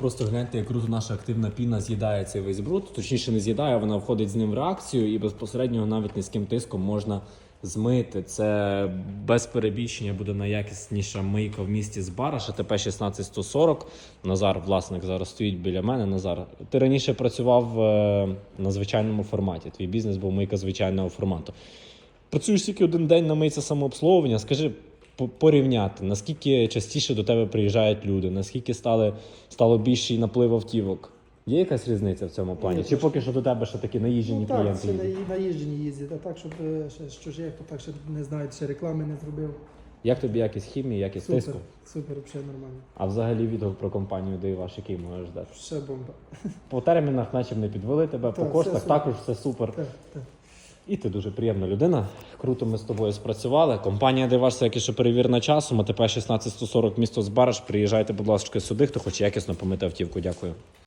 Просто гляньте, як круто наша активна піна з'їдає цей весь бруд. Точніше, не з'їдає, вона входить з ним в реакцію, і безпосередньо навіть низьким тиском можна змити. Це без перебільшення буде найякісніша мийка в місті з Бараша. ТП 16140. Назар, власник, зараз стоїть біля мене. Назар, ти раніше працював е, на звичайному форматі. Твій бізнес був мийка звичайного формату. Працюєш тільки один день на мийці самообслуговування. Скажи, порівняти, наскільки частіше до тебе приїжджають люди, наскільки стали, стало більший наплив автівок? Є якась різниця в цьому плані? Ні, Чи поки що до тебе ще такі наїжджені Ну так, клієнти їздять? на- наїжджені їздять, а так, щоб е, ще з чужих, то так ще не знають, ще реклами не зробив. Як тобі якість хімії, якість Супер, тиску? супер, взагалі нормально. А взагалі відгук про компанію Диваш, який можеш дати? Ще бомба. По термінах, наче не підвели тебе, по Так, коштах все супер. також все супер. Так, так. І ти дуже приємна людина. Круто, ми з тобою спрацювали. Компанія Диваш, як і що перевірна часу. а тепер 16140 місто Збараш. Приїжджайте, будь ласка, сюди, хто хоче якісно помити автівку. Дякую.